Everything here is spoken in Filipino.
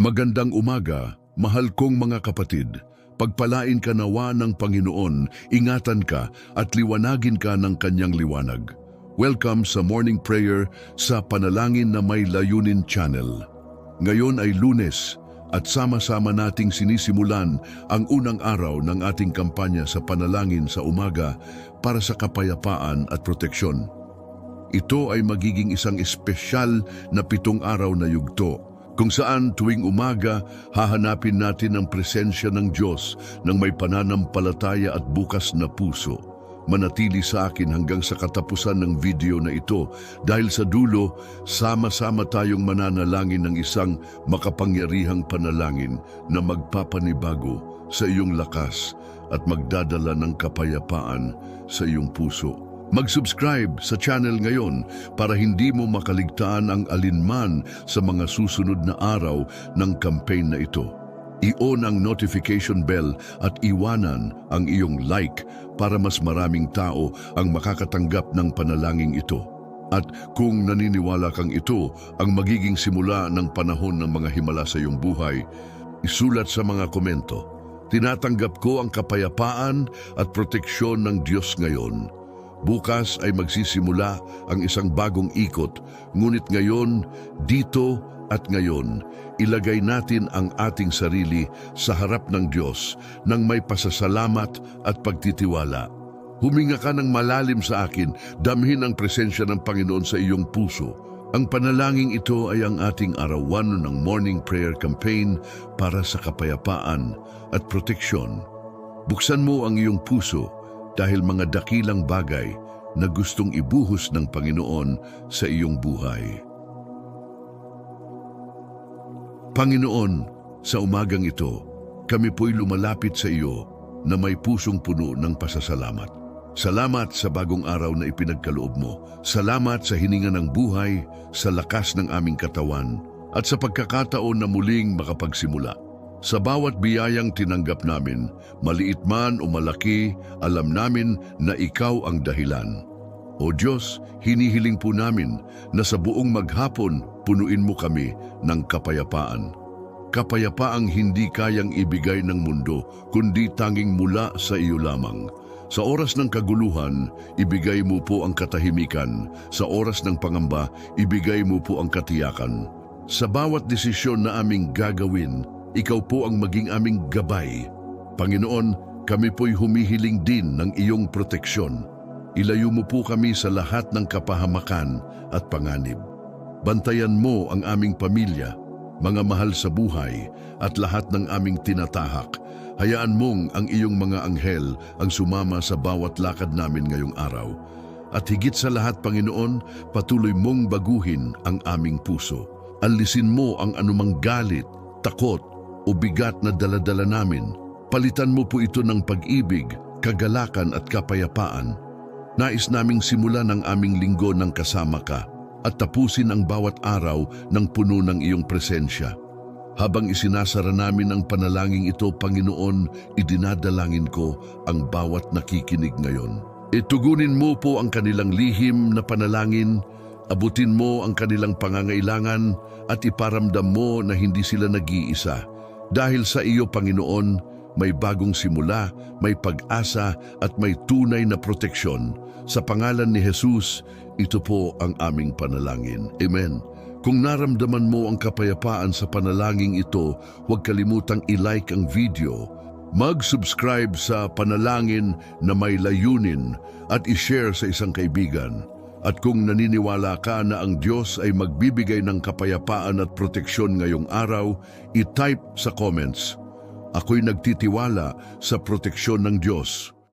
Magandang umaga, mahal kong mga kapatid. Pagpalain ka nawa ng Panginoon, ingatan ka at liwanagin ka ng kanyang liwanag. Welcome sa morning prayer sa Panalangin na May Layunin Channel. Ngayon ay lunes at sama-sama nating sinisimulan ang unang araw ng ating kampanya sa panalangin sa umaga para sa kapayapaan at proteksyon. Ito ay magiging isang espesyal na pitong araw na yugto kung saan tuwing umaga hahanapin natin ang presensya ng Diyos ng may pananampalataya at bukas na puso. Manatili sa akin hanggang sa katapusan ng video na ito dahil sa dulo, sama-sama tayong mananalangin ng isang makapangyarihang panalangin na magpapanibago sa iyong lakas at magdadala ng kapayapaan sa iyong puso. Mag-subscribe sa channel ngayon para hindi mo makaligtaan ang alinman sa mga susunod na araw ng campaign na ito. I-on ang notification bell at iwanan ang iyong like para mas maraming tao ang makakatanggap ng panalangin ito. At kung naniniwala kang ito ang magiging simula ng panahon ng mga himala sa iyong buhay, isulat sa mga komento. Tinatanggap ko ang kapayapaan at proteksyon ng Diyos ngayon. Bukas ay magsisimula ang isang bagong ikot, ngunit ngayon, dito at ngayon, ilagay natin ang ating sarili sa harap ng Diyos ng may pasasalamat at pagtitiwala. Huminga ka ng malalim sa akin, damhin ang presensya ng Panginoon sa iyong puso. Ang panalangin ito ay ang ating arawan ng morning prayer campaign para sa kapayapaan at proteksyon. Buksan mo ang iyong puso dahil mga dakilang bagay na gustong ibuhos ng Panginoon sa iyong buhay. Panginoon, sa umagang ito, kami po'y lumalapit sa iyo na may pusong puno ng pasasalamat. Salamat sa bagong araw na ipinagkaloob mo. Salamat sa hininga ng buhay, sa lakas ng aming katawan, at sa pagkakataon na muling makapagsimula. Sa bawat biyayang tinanggap namin, maliit man o malaki, alam namin na ikaw ang dahilan. O Diyos, hinihiling po namin na sa buong maghapon punuin mo kami ng kapayapaan. Kapayapaang hindi kayang ibigay ng mundo, kundi tanging mula sa iyo lamang. Sa oras ng kaguluhan, ibigay mo po ang katahimikan. Sa oras ng pangamba, ibigay mo po ang katiyakan. Sa bawat desisyon na aming gagawin, ikaw po ang maging aming gabay. Panginoon, kami po'y humihiling din ng iyong proteksyon. Ilayo mo po kami sa lahat ng kapahamakan at panganib. Bantayan mo ang aming pamilya, mga mahal sa buhay at lahat ng aming tinatahak. Hayaan mong ang iyong mga anghel ang sumama sa bawat lakad namin ngayong araw. At higit sa lahat, Panginoon, patuloy mong baguhin ang aming puso. Alisin mo ang anumang galit, takot o bigat na daladala namin. Palitan mo po ito ng pag-ibig, kagalakan at kapayapaan. Nais naming simulan ang aming linggo ng kasama ka at tapusin ang bawat araw ng puno ng iyong presensya. Habang isinasara namin ang panalangin ito, Panginoon, idinadalangin ko ang bawat nakikinig ngayon. Itugunin mo po ang kanilang lihim na panalangin, abutin mo ang kanilang pangangailangan at iparamdam mo na hindi sila nag-iisa. Dahil sa iyo, Panginoon, may bagong simula, may pag-asa at may tunay na proteksyon. Sa pangalan ni Jesus, ito po ang aming panalangin. Amen. Kung naramdaman mo ang kapayapaan sa panalangin ito, huwag kalimutang i-like ang video, mag-subscribe sa panalangin na may layunin at i-share sa isang kaibigan. At kung naniniwala ka na ang Diyos ay magbibigay ng kapayapaan at proteksyon ngayong araw, i-type sa comments, Ako'y nagtitiwala sa proteksyon ng Diyos.